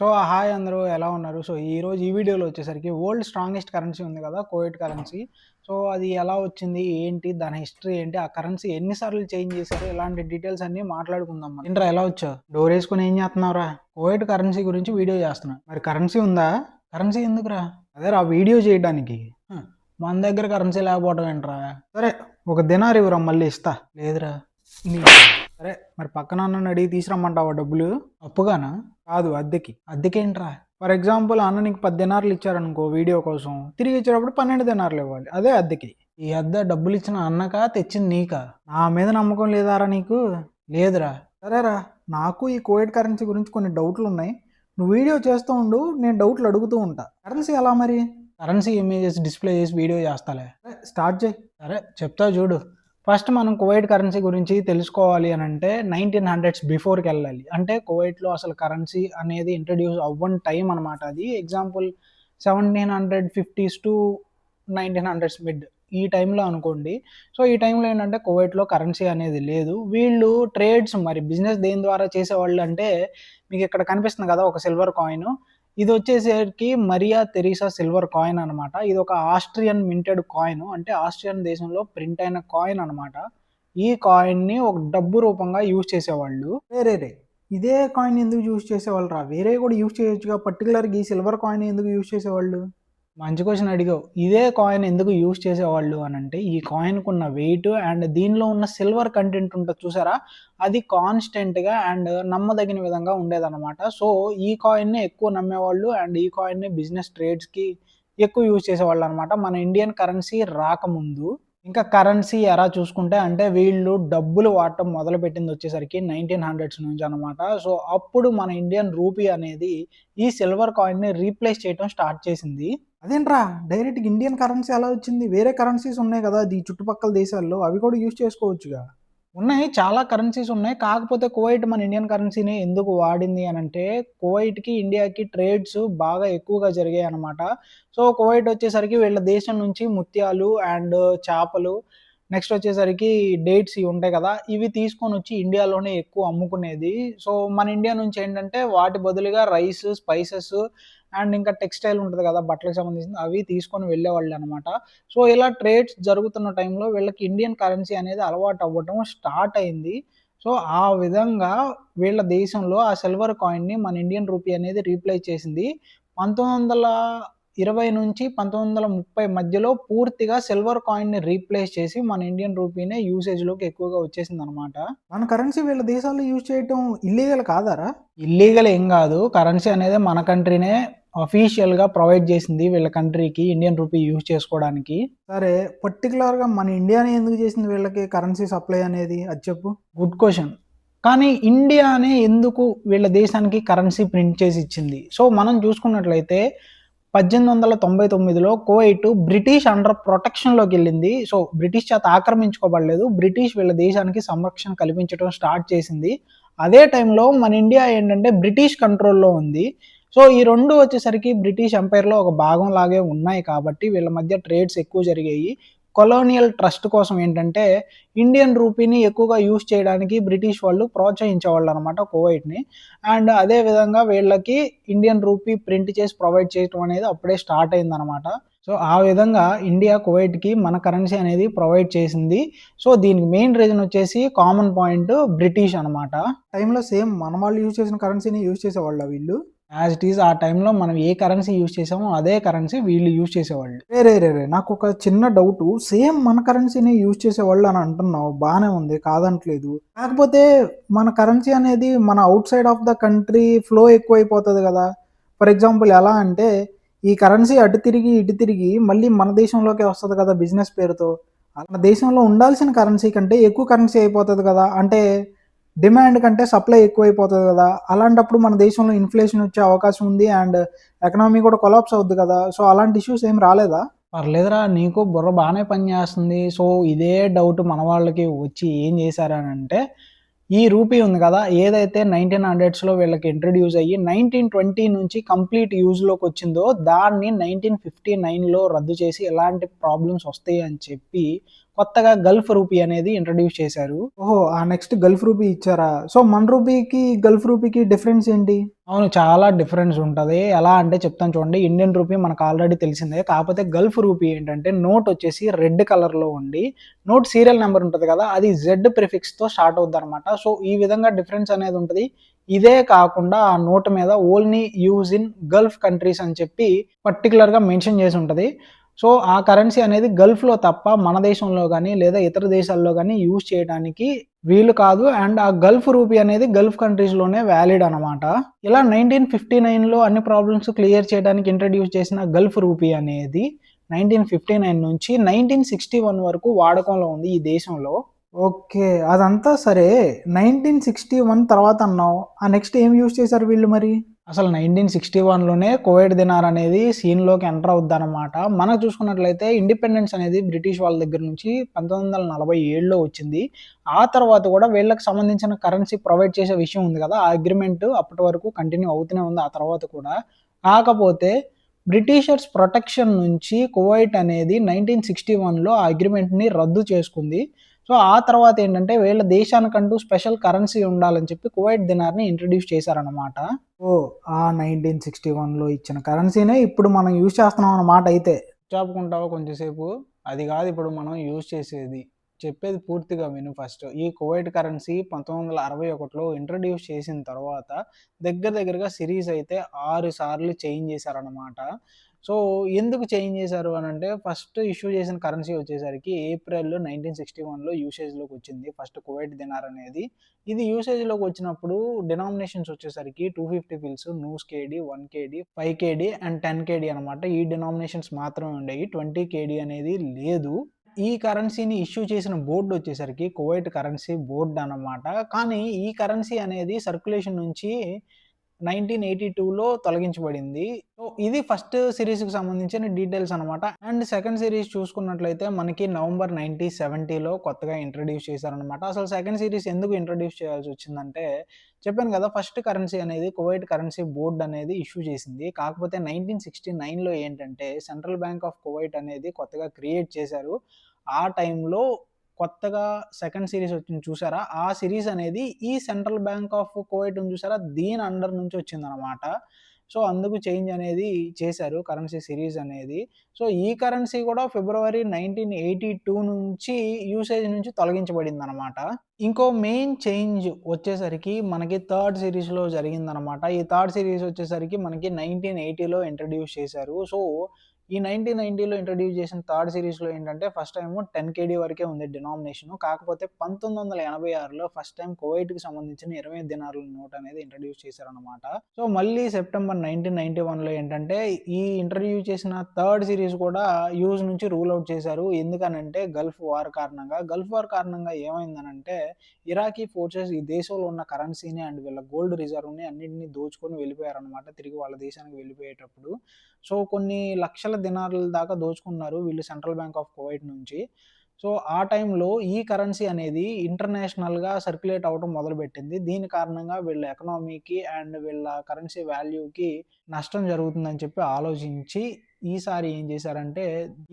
So hi అందరూ ఎలా ఉన్నారు? సో ఈరోజు ఈ వీడియోలో వచ్చేసరికి వరల్డ్ స్ట్రాంగెస్ట్ కరెన్సీ ఉంది కదా కోవిడ్ కరెన్సీ. సో అది ఎలా వచ్చింది? ఏంటి? దాని హిస్టరీ ఏంటి? ఆ కరెన్సీ ఎన్నిసార్లు చేంజ్ చేశారు? ఇలాంటి డీటెయిల్స్ అన్ని మాట్లాడుకుందాం మనం. ఎలా వచ్చావు? డోర్ వేసుకుని ఏం చేస్తున్నావురా? కోవిడ్ కరెన్సీ గురించి వీడియో చేస్తున్నా. మరి కరెన్సీ ఉందా? కరెన్సీ ఎందుకురా? అదే ఆ వీడియో చేయడానికి. మన దగ్గర కరెన్సీ లేకపోవడం ఏంట్రా? సరే ఒక దినార్ ఇవ్వరా మళ్ళీ ఇస్తా. లేదురా. సరే మరి పక్కన అన్నని అడిగి తీసుకురమ్మంటావా డబ్బులు? అప్పుగానా? కాదు అద్దెకి. అద్దెకేంట్రా? ఫర్ ఎగ్జాంపుల్ అన్న నీకు పది దినార్లు ఇచ్చారనుకో వీడియో కోసం తిరిగి ఇచ్చేటప్పుడు పన్నెండు దినార్లు ఇవ్వాలి. అదే అద్దెకి. ఈ అద్దె డబ్బులు ఇచ్చిన అన్నకా తెచ్చింది నీకా? నా మీద నమ్మకం లేదారా నీకు? లేదురా. సరేరా. నాకు ఈ కోవిడ్ కరెన్సీ గురించి కొన్ని డౌట్లు ఉన్నాయి నువ్వు వీడియో చేస్తూ ఉండు నేను డౌట్లు అడుగుతూ ఉంటా. కరెన్సీ ఎలా మరి? కరెన్సీ ఇమేజెస్ డిస్ప్లే చేసి వీడియో చేస్తాలే. స్టార్ట్ చేయి. సరే చెప్తా చూడు. ఫస్ట్ మనం కువైట్ కరెన్సీ గురించి తెలుసుకోవాలి అని అంటే నైన్టీన్ హండ్రెడ్స్ బిఫోర్కి వెళ్ళాలి. అంటే కువైట్లో అసలు కరెన్సీ అనేది ఇంట్రడ్యూస్ అవ్వని టైం అనమాట అది. Example seventeen hundred fifties to nineteen hundreds mid ఈ టైంలో అనుకోండి. సో ఈ టైంలో ఏంటంటే కువైట్లో కరెన్సీ అనేది లేదు. వీళ్ళు ట్రేడ్స్ మరి బిజినెస్ దేని ద్వారా చేసేవాళ్ళు అంటే మీకు ఇక్కడ కనిపిస్తుంది కదా ఒక సిల్వర్ కాయిన్ ఇది వచ్చేసరికి మరియా తెరీసా సిల్వర్ కాయిన్ అనమాట ఇది ఒక ఆస్ట్రియన్ మింటెడ్ కాయిన్ అంటే ఆస్ట్రియన్ దేశంలో ప్రింట్ అయిన కాయిన్ అనమాట ఈ కాయిన్ని ఒక డబ్బు రూపంగా యూజ్ చేసేవాళ్ళు. వేరే రే ఇదే కాయిన్ ఎందుకు యూజ్ చేసేవాళ్ళు రా? వేరే కూడా యూజ్ చేయొచ్చుగా. పర్టికులర్గా ఈ సిల్వర్ కాయిన్ ఎందుకు యూజ్ చేసేవాళ్ళు? మంచి క్వశ్చన్ అడిగావు. ఇదే కాయిన్ ఎందుకు యూజ్ చేసేవాళ్ళు అని అంటే ఈ కాయిన్కు ఉన్న వెయిట్ అండ్ దీనిలో ఉన్న సిల్వర్ కంటెంట్ ఉంటుంది చూసారా? అది కాన్స్టెంట్గా అండ్ నమ్మదగిన విధంగా ఉండేదన్నమాట. సో ఈ కాయిన్నే ఎక్కువ నమ్మేవాళ్ళు అండ్ ఈ కాయిన్నే బిజినెస్ ట్రేడ్స్కి ఎక్కువ యూజ్ చేసేవాళ్ళు అనమాట మన ఇండియన్ కరెన్సీ రాకముందు ఇంకా కరెన్సీ ఎలా చూసుకుంటే అంటే వీళ్ళు డబ్బులు వాడటం మొదలుపెట్టింది వచ్చేసరికి నైన్టీన్ హండ్రెడ్స్ నుంచి అనమాట సో అప్పుడు మన ఇండియన్ రూపీ అనేది ఈ సిల్వర్ కాయిన్ని రీప్లేస్ చేయడం స్టార్ట్ చేసింది. అదేంట్రా? డైరెక్ట్ ఇండియన్ కరెన్సీ అలా వచ్చింది. వేరే కరెన్సీస్ ఉన్నాయి కదా ఈ చుట్టుపక్కల దేశాల్లో. అవి కూడా యూజ్ చేసుకోవచ్చుగా? ఉన్నాయి. చాలా కరెన్సీస్ ఉన్నాయి. కాకపోతే కువైట్ మన ఇండియన్ కరెన్సీని ఎందుకు వాడింది అని అంటే కువైట్కి ఇండియాకి ట్రేడ్స్ బాగా ఎక్కువగా జరిగాయి అనమాట సో కువైట్ వచ్చేసరికి వీళ్ళ దేశం నుంచి ముత్యాలు అండ్ చేపలు నెక్స్ట్ వచ్చేసరికి డేట్స్ ఇవి ఉంటాయి కదా ఇవి తీసుకొని వచ్చి ఇండియాలోనే ఎక్కువ అమ్ముకునేది. సో మన ఇండియా నుంచి ఏంటంటే వాటి బదులుగా రైస్ స్పైసెస్ అండ్ ఇంకా టెక్స్టైల్ ఉంటుంది కదా బట్టలకు సంబంధించింది అవి తీసుకొని వెళ్ళేవాళ్ళు అనమాట సో ఇలా ట్రేడ్స్ జరుగుతున్న టైంలో వీళ్ళకి ఇండియన్ కరెన్సీ అనేది అలవాటు అవ్వటం స్టార్ట్ అయింది. సో ఆ విధంగా వీళ్ళ దేశంలో ఆ సిల్వర్ కాయిన్ని మన ఇండియన్ రూపీ అనేది రీప్లేస్ చేసింది. పంతొమ్మిది వందల ఇరవై నుంచి పంతొమ్మిది వందల ముప్పై మధ్యలో పూర్తిగా సిల్వర్ కాయిన్ని రీప్లేస్ చేసి మన ఇండియన్ రూపీనే యూసేజ్లోకి ఎక్కువగా వచ్చేసింది అనమాట మన కరెన్సీ వీళ్ళ దేశాల్లో యూజ్ చేయటం ఇల్లీగల్ కాదారా? ఇల్లీగల్ ఏం కాదు. కరెన్సీ అనేది మన కంట్రీనే అఫీషియల్గా ప్రొవైడ్ చేసింది వీళ్ళ కంట్రీకి ఇండియన్ రూపీ యూజ్ చేసుకోవడానికి. సరే పర్టికులర్గా మన ఇండియానే ఎందుకు చేసింది వీళ్ళకి కరెన్సీ సప్లై అనేది? అది చెప్పు. గుడ్ క్వశ్చన్ కానీ ఇండియానే ఎందుకు వీళ్ళ దేశానికి కరెన్సీ ప్రింట్ చేసి ఇచ్చింది? సో మనం చూసుకున్నట్లయితే పద్దెనిమిది వందల తొంభై తొమ్మిదిలో కోయిటు బ్రిటిష్ అండర్ ప్రొటెక్షన్లోకి వెళ్ళింది. సో బ్రిటిష్ చేత ఆక్రమించుకోబడలేదు. బ్రిటిష్ వీళ్ళ దేశానికి సంరక్షణ కల్పించడం స్టార్ట్ చేసింది. అదే టైంలో మన ఇండియా ఏంటంటే బ్రిటిష్ కంట్రోల్లో ఉంది. సో ఈ రెండు వచ్చేసరికి బ్రిటిష్ ఎంపైర్లో ఒక భాగం లాగే ఉన్నాయి కాబట్టి వీళ్ళ మధ్య ట్రేడ్స్ ఎక్కువ జరిగాయి. కొలోనియల్ ట్రస్ట్ కోసం ఏంటంటే ఇండియన్ రూపీని ఎక్కువగా యూజ్ చేయడానికి బ్రిటిష్ వాళ్ళు ప్రోత్సహించేవాళ్ళు అనమాట కువైట్ని. అండ్ అదే విధంగా వీళ్ళకి ఇండియన్ రూపీ ప్రింట్ చేసి ప్రొవైడ్ చేయడం అనేది అప్పుడే స్టార్ట్ అయిందనమాట సో ఆ విధంగా ఇండియా కువైట్కి మన కరెన్సీ అనేది ప్రొవైడ్ చేసింది. సో దీనికి మెయిన్ రీజన్ వచ్చేసి కామన్ పాయింట్ బ్రిటిష్ అనమాట టైంలో సేమ్ మన వాళ్ళు యూజ్ చేసిన కరెన్సీని యూజ్ చేసేవాళ్ళు వీళ్ళు? యాజ్ ఇట్ ఈస్ ఆ టైంలో మనం ఏ కరెన్సీ యూజ్ చేసామో అదే కరెన్సీ వీళ్ళు యూజ్ చేసేవాళ్ళు. రే రే రే నాకు ఒక చిన్న డౌట్ సేమ్ మన కరెన్సీని యూజ్ చేసేవాళ్ళు అని అంటున్నావు. బాగానే ఉంది కాదనట్లేదు కాకపోతే మన కరెన్సీ అనేది మన outside of the country flow ఎక్కువైపోతుంది కదా. ఫర్ ఎగ్జాంపుల్ ఎలా అంటే ఈ కరెన్సీ అటు తిరిగి ఇటు తిరిగి మళ్ళీ మన దేశంలోకి వస్తుంది కదా బిజినెస్ పేరుతో. మన దేశంలో ఉండాల్సిన కరెన్సీ కంటే ఎక్కువ కరెన్సీ అయిపోతుంది కదా. అంటే డిమాండ్ కంటే సప్లై ఎక్కువైపోతుంది కదా. అలాంటప్పుడు మన దేశంలో ఇన్ఫ్లేషన్ వచ్చే అవకాశం ఉంది అండ్ ఎకనామీ కూడా కొలాప్స్ అవుద్ది కదా. సో అలాంటి ఇష్యూస్ ఏం రాలేదా? పర్లేదురా నీకు బుర్ర బాగానే పనిచేస్తుంది. సో ఇదే డౌట్ మన వాళ్ళకి వచ్చి ఏం చేశారనంటే ఈ రూపీ ఉంది కదా ఏదైతే నైన్టీన్ హండ్రెడ్స్లో వీళ్ళకి ఇంట్రడ్యూస్ అయ్యి నైన్టీన్ ట్వంటీ నుంచి కంప్లీట్ యూజ్లోకి వచ్చిందో దాన్ని నైన్టీన్ ఫిఫ్టీ నైన్లో రద్దు చేసి ఎలాంటి ప్రాబ్లమ్స్ వస్తాయి అని చెప్పి కొత్తగా గల్ఫ్ రూపీ అనేది ఇంట్రడ్యూస్ చేశారు. ఓహో ఆ నెక్స్ట్ గల్ఫ్ రూపీ ఇచ్చారా? సో మన రూపీకి గల్ఫ్ రూపీకి డిఫరెన్స్ ఏంటి? అవును చాలా డిఫరెన్స్ ఉంటుంది. ఎలా అంటే చెప్తాను చూడండి. ఇండియన్ రూపీ మనకు ఆల్రెడీ తెలిసిందే. కాకపోతే గల్ఫ్ రూపీ ఏంటంటే నోట్ వచ్చేసి రెడ్ కలర్లో ఉండి నోట్ సీరియల్ నెంబర్ ఉంటుంది కదా అది జెడ్ ప్రిఫిక్స్తో స్టార్ట్ అవుద్ది అనమాట సో ఈ విధంగా డిఫరెన్స్ అనేది ఉంటుంది. ఇదే కాకుండా ఆ నోట్ మీద only use in Gulf countries అని చెప్పి పర్టికులర్గా మెన్షన్ చేసి ఉంటుంది. సో ఆ కరెన్సీ అనేది గల్ఫ్లో తప్ప మన దేశంలో కానీ లేదా ఇతర దేశాల్లో కానీ యూజ్ చేయడానికి వీలు కాదు. అండ్ ఆ గల్ఫ్ రూపీ అనేది గల్ఫ్ కంట్రీస్లోనే వ్యాలిడ్ అనమాట ఇలా నైన్టీన్ ఫిఫ్టీ నైన్లో అన్ని ప్రాబ్లమ్స్ క్లియర్ చేయడానికి ఇంట్రడ్యూస్ చేసిన గల్ఫ్ రూపీ అనేది నైన్టీన్ ఫిఫ్టీ నైన్ నుంచి నైన్టీన్ సిక్స్టీ వన్ వరకు వాడకంలో ఉంది ఈ దేశంలో. ఓకే అదంతా సరే. నైన్టీన్ సిక్స్టీ వన్ తర్వాత అన్నావు. ఆ నెక్స్ట్ ఏం యూజ్ చేశారు వీళ్ళు మరి? అసలు నైన్టీన్ సిక్స్టీ వన్లోనే కోవిడ్ దినార్ అనేది సీన్లోకి ఎంటర్ అవుద్ది అనమాట మనం చూసుకున్నట్లయితే ఇండిపెండెన్స్ అనేది బ్రిటిష్ వాళ్ళ దగ్గర నుంచి పంతొమ్మిది వందల నలభై ఏడులో వచ్చింది. ఆ తర్వాత కూడా వీళ్ళకి సంబంధించిన కరెన్సీ ప్రొవైడ్ చేసే విషయం ఉంది కదా ఆ అగ్రిమెంట్ అప్పటి వరకు కంటిన్యూ అవుతూనే ఉంది ఆ తర్వాత కూడా. కాకపోతే బ్రిటిషర్స్ ప్రొటెక్షన్ నుంచి కువైట్ అనేది నైన్టీన్ సిక్స్టీ వన్లో ఆ అగ్రిమెంట్ని రద్దు చేసుకుంది. సో ఆ తర్వాత ఏంటంటే వీళ్ళ దేశానికంటూ స్పెషల్ కరెన్సీ ఉండాలని చెప్పి కువైట్ దినార్ని ఇంట్రడ్యూస్ చేశారనమాట ఓ ఆ నైన్టీన్ సిక్స్టీ వన్లో ఇచ్చిన కరెన్సీనే ఇప్పుడు మనం యూజ్ చేస్తున్నాం అన్నమాట అయితే. చెప్పుకుంటావా కొంచెంసేపు? అది కాదు ఇప్పుడు మనం యూజ్ చేసేది. చెప్పేది పూర్తిగా విను ఫస్ట్ ఈ కువైట్ కరెన్సీ పంతొమ్మిది వందల అరవై ఒకటిలో ఇంట్రడ్యూస్ చేసిన తర్వాత దగ్గర దగ్గరగా సిరీస్ అయితే ఆరు సార్లు చేంజ్ చేశారనమాట సో ఎందుకు చేంజ్ చేశారు అని అంటే ఫస్ట్ ఇష్యూ చేసిన కరెన్సీ వచ్చేసరికి ఏప్రిల్ నైన్టీన్ సిక్స్టీ వన్లో యూసేజ్లోకి వచ్చింది. ఫస్ట్ కువైట్ దినార్ అనేది. ఇది యూసేజ్లోకి వచ్చినప్పుడు డినామినేషన్స్ వచ్చేసరికి two fifty fils నూస్ KD one KD five KD and ten KD అనమాట ఈ డినామినేషన్స్ మాత్రమే ఉండేవి. ట్వంటీ కేడీ అనేది లేదు. ఈ కరెన్సీని ఇష్యూ చేసిన బోర్డు వచ్చేసరికి కువైట్ కరెన్సీ బోర్డు అనమాట కానీ ఈ కరెన్సీ అనేది సర్క్యులేషన్ నుంచి నైన్టీన్ ఎయిటీ టూలో తొలగించబడింది. సో ఇది ఫస్ట్ సిరీస్కి సంబంధించిన డీటెయిల్స్ అనమాట అండ్ సెకండ్ సిరీస్ చూసుకున్నట్లయితే మనకి నవంబర్ నైన్టీన్ సెవెంటీలో కొత్తగా ఇంట్రడ్యూస్ చేశారనమాట అసలు సెకండ్ సిరీస్ ఎందుకు ఇంట్రడ్యూస్ చేయాల్సి వచ్చిందంటే చెప్పాను కదా ఫస్ట్ కరెన్సీ అనేది కువైట్ కరెన్సీ బోర్డ్ అనేది ఇష్యూ చేసింది. కాకపోతే నైన్టీన్ సిక్స్టీ నైన్లో ఏంటంటే సెంట్రల్ బ్యాంక్ ఆఫ్ కువైట్ అనేది కొత్తగా క్రియేట్ చేశారు. ఆ టైంలో కొత్తగా సెకండ్ సిరీస్ వచ్చింది చూసారా? ఆ సిరీస్ అనేది ఈ సెంట్రల్ బ్యాంక్ ఆఫ్ కోవైట్ చూసారా? దీని అండర్ నుంచి వచ్చిందనమాట సో అందుకు చేంజ్ అనేది చేశారు కరెన్సీ సిరీస్ అనేది. సో ఈ కరెన్సీ కూడా ఫిబ్రవరి నైన్టీన్ ఎయిటీ టూ నుంచి యూసేజ్ నుంచి తొలగించబడింది అనమాట ఇంకో మెయిన్ చేంజ్ వచ్చేసరికి మనకి థర్డ్ సిరీస్లో జరిగిందనమాట ఈ థర్డ్ సిరీస్ వచ్చేసరికి మనకి నైన్టీన్ ఎయిటీలో ఇంట్రడ్యూస్ చేశారు. సో ఈ నైన్టీన్ నైన్టీలో ఇంట్రడ్యూస్ చేసిన థర్డ్ సిరీస్లో ఏంటంటే ఫస్ట్ టైం టెన్ కేడీ వరకే ఉంది డినామినేషన్ కాకపోతే పంతొమ్మిది వందల ఎనభై ఆరులో ఫస్ట్ టైం కువైట్కి సంబంధించిన ఇరవై దినారుల నోట్ అనేది ఇంట్రడ్యూస్ చేశారనమాట సో మళ్ళీ సెప్టెంబర్ నైన్టీన్ నైన్టీ వన్లో ఏంటంటే ఈ ఇంట్రడ్యూస్ చేసిన థర్డ్ సిరీస్ కూడా యూజ్ నుంచి రూల్ అవుట్ చేశారు. ఎందుకనంటే గల్ఫ్ వార్ కారణంగా. గల్ఫ్ వార్ కారణంగా ఏమైందనంటే ఇరాకీ ఫోర్సెస్ ఈ దేశంలో ఉన్న కరెన్సీని అండ్ వీళ్ళ గోల్డ్ రిజర్వ్ని అన్నింటినీ దోచుకొని వెళ్ళిపోయారనమాట తిరిగి వాళ్ళ దేశానికి వెళ్ళిపోయేటప్పుడు. సో కొన్ని లక్షల దినారుల దాకా దోచుకున్నారు వీళ్ళు సెంట్రల్ బ్యాంక్ ఆఫ్ కువైట్ నుంచి. సో ఆ టైంలో ఈ కరెన్సీ అనేది ఇంటర్నేషనల్గా సర్క్యులేట్ అవ్వడం మొదలుపెట్టింది. దీని కారణంగా వీళ్ళ ఎకనామీకి అండ్ వీళ్ళ కరెన్సీ వాల్యూకి నష్టం జరుగుతుందని చెప్పి ఆలోచించి ఈసారి ఏం చేశారంటే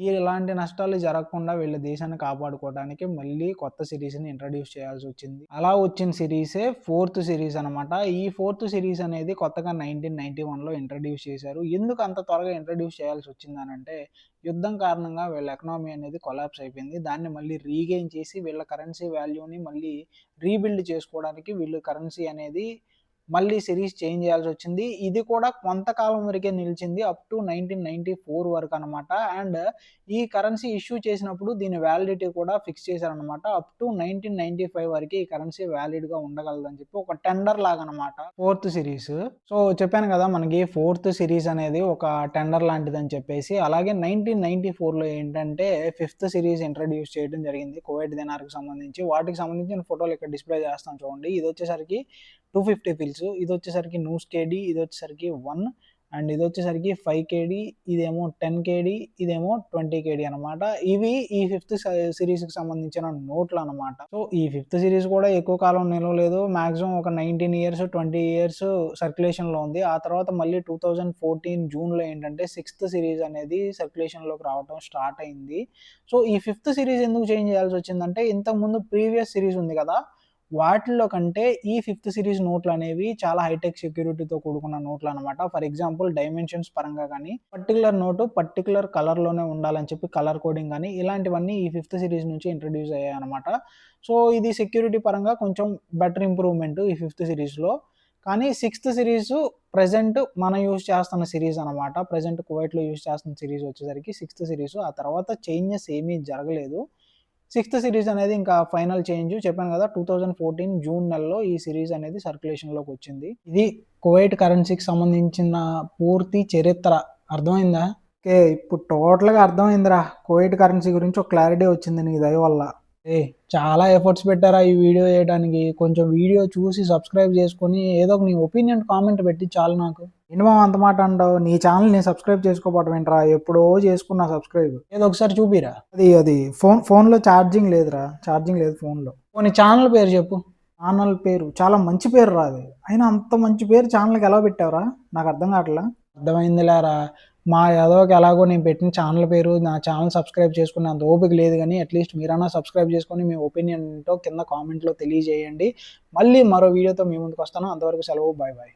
ఇలాంటి నష్టాలు జరగకుండా వీళ్ళ దేశాన్ని కాపాడుకోవడానికి మళ్ళీ కొత్త సిరీస్ని ఇంట్రడ్యూస్ చేయాల్సి వచ్చింది. అలా వచ్చిన సిరీసే ఫోర్త్ సిరీస్ అనమాట ఈ ఫోర్త్ సిరీస్ అనేది కొత్తగా నైన్టీన్ నైన్టీ వన్లో ఇంట్రడ్యూస్ చేశారు. ఎందుకు అంత త్వరగా ఇంట్రడ్యూస్ చేయాల్సి వచ్చిందనంటే యుద్ధం కారణంగా వీళ్ళ ఎకనామీ అనేది కొలాప్స్ అయిపోయింది. దాన్ని మళ్ళీ రీగెయిన్ చేసి వీళ్ళ కరెన్సీ వాల్యూని మళ్ళీ రీబిల్డ్ చేసుకోవడానికి వీళ్ళు కరెన్సీ అనేది మళ్ళీ సిరీస్ చేంజ్ చేయాల్సి వచ్చింది. ఇది కూడా కొంతకాలం వరకే నిలిచింది up to nineteen ninety four వరకు అనమాట అండ్ ఈ కరెన్సీ ఇష్యూ చేసినప్పుడు దీని వ్యాలిడిటీ కూడా ఫిక్స్ చేశారనమాట up to nineteen ninety five వరకు ఈ కరెన్సీ వ్యాలిడ్గా ఉండగలదని చెప్పి ఒక టెండర్ లాగా అనమాట ఫోర్త్ సిరీస్ సో చెప్పాను కదా మనకి ఫోర్త్ సిరీస్ అనేది ఒక టెండర్ లాంటిదని చెప్పేసి. అలాగే నైన్టీన్ నైన్టీ ఫోర్లో ఏంటంటే ఫిఫ్త్ సిరీస్ ఇంట్రడ్యూస్ చేయడం జరిగింది. కోవిడ్ దినార్కి సంబంధించి. వాటికి సంబంధించిన ఫోటోలు ఇక్కడ డిస్ప్లే చేస్తాం చూడండి. ఇది వచ్చేసరికి టూ ఫిఫ్టీ ఫిల్స్ ఇది వచ్చేసరికి నూస్ కేడీ ఇది వచ్చేసరికి వన్ అండ్ ఇది వచ్చేసరికి ఫైవ్ కేడీ ఇదేమో టెన్ కేడీ ఇదేమో ట్వంటీ కేడీ అనమాట ఇవి ఈ ఫిఫ్త్ సిరీస్కి సంబంధించిన నోట్లు అనమాట సో ఈ ఫిఫ్త్ సిరీస్ కూడా ఎక్కువ కాలం నిలవలేదు మాక్సిమం ఒక నైన్టీన్ ఇయర్స్ ట్వంటీ ఇయర్స్ సర్క్యులేషన్లో ఉంది. ఆ తర్వాత మళ్ళీ టూ థౌజండ్ ఫోర్టీన్ జూన్లో ఏంటంటే సిక్స్త్ సిరీస్ అనేది సర్క్యులేషన్లోకి రావడం స్టార్ట్ అయింది. సో ఈ ఫిఫ్త్ సిరీస్ ఎందుకు చేంజ్ చేయాల్సి వచ్చిందంటే ఇంతకుముందు ప్రీవియస్ సిరీస్ ఉంది కదా వాటిలో కంటే ఈ ఫిఫ్త్ సిరీస్ నోట్లు అనేవి చాలా హైటెక్ సెక్యూరిటీతో కూడుకున్న నోట్లు అనమాట ఫర్ ఎగ్జాంపుల్ డైమెన్షన్స్ పరంగా కానీ పర్టికులర్ నోటు పర్టికులర్ కలర్లోనే ఉండాలని చెప్పి కలర్ కోడింగ్ కానీ ఇలాంటివన్నీ ఈ ఫిఫ్త్ సిరీస్ నుంచి ఇంట్రడ్యూస్ అయ్యాయి అనమాట సో ఇది సెక్యూరిటీ పరంగా కొంచెం బెటర్ ఇంప్రూవ్మెంట్ ఈ ఫిఫ్త్ సిరీస్లో. కానీ సిక్స్త్ సిరీస్ ప్రజెంట్ మనం యూజ్ చేస్తున్న సిరీస్ అనమాట ప్రజెంట్ కువైట్లో యూజ్ చేస్తున్న సిరీస్ వచ్చేసరికి సిక్స్త్ సిరీస్. ఆ తర్వాత చేంజెస్ ఏమీ జరగలేదు. సిక్స్త్ సిరీస్ అనేది ఇంకా ఫైనల్ చేంజ్. చెప్పాను కదా టూ థౌజండ్ ఫోర్టీన్ జూన్ నెలలో ఈ సిరీస్ అనేది సర్క్యులేషన్లోకి వచ్చింది. ఇది కువైట్ కరెన్సీకి సంబంధించిన పూర్తి చరిత్ర. అర్థమైందా? ఓకే ఇప్పుడు టోటల్గా అర్థమైందిరా. కువైట్ కరెన్సీ గురించి ఒక క్లారిటీ వచ్చింది నీ దయ వల్ల. ఏ చాలా ఎఫర్ట్స్ పెట్టారా ఈ వీడియో చేయడానికి? కొంచెం వీడియో చూసి సబ్స్క్రైబ్ చేసుకొని ఏదో ఒక నీ ఒపీనియన్ కామెంట్ పెట్టి చాలు నాకు. ఏంటి మామ అంత మాట అంటావు. నీ ఛానల్ నేను సబ్స్క్రైబ్ చేసుకోవటం ఏంట్రా? ఎప్పుడో చేసుకున్నా సబ్స్క్రైబ్. ఏదో ఒకసారి చూపిరా. అది అది ఫోన్ ఫోన్లో ఛార్జింగ్ లేదురా. ఛార్జింగ్ లేదు ఫోన్లో. పోనీ ఛానల్ పేరు చెప్పు. ఛానల్ పేరు. చాలా మంచి పేరు రాదు అయినా అంత మంచి పేరు ఛానల్కి ఎలా పెట్టావురా? నాకు అర్థం కావట్లా? అర్థమైందిలేరా? మా యాదవ్కి ఎలాగో నేను పెట్టిన ఛానల్ పేరు నా ఛానల్ సబ్స్క్రైబ్ చేసుకునే అంత ఓపిక లేదు కానీ అట్లీస్ట్ మీరైనా సబ్స్క్రైబ్ చేసుకొని మీ ఒపీనియన్ ఏంటో కింద కామెంట్లో తెలియజేయండి. మళ్ళీ మరో వీడియోతో మీ ముందుకు వస్తాను. అంతవరకు సెలవు. Bye bye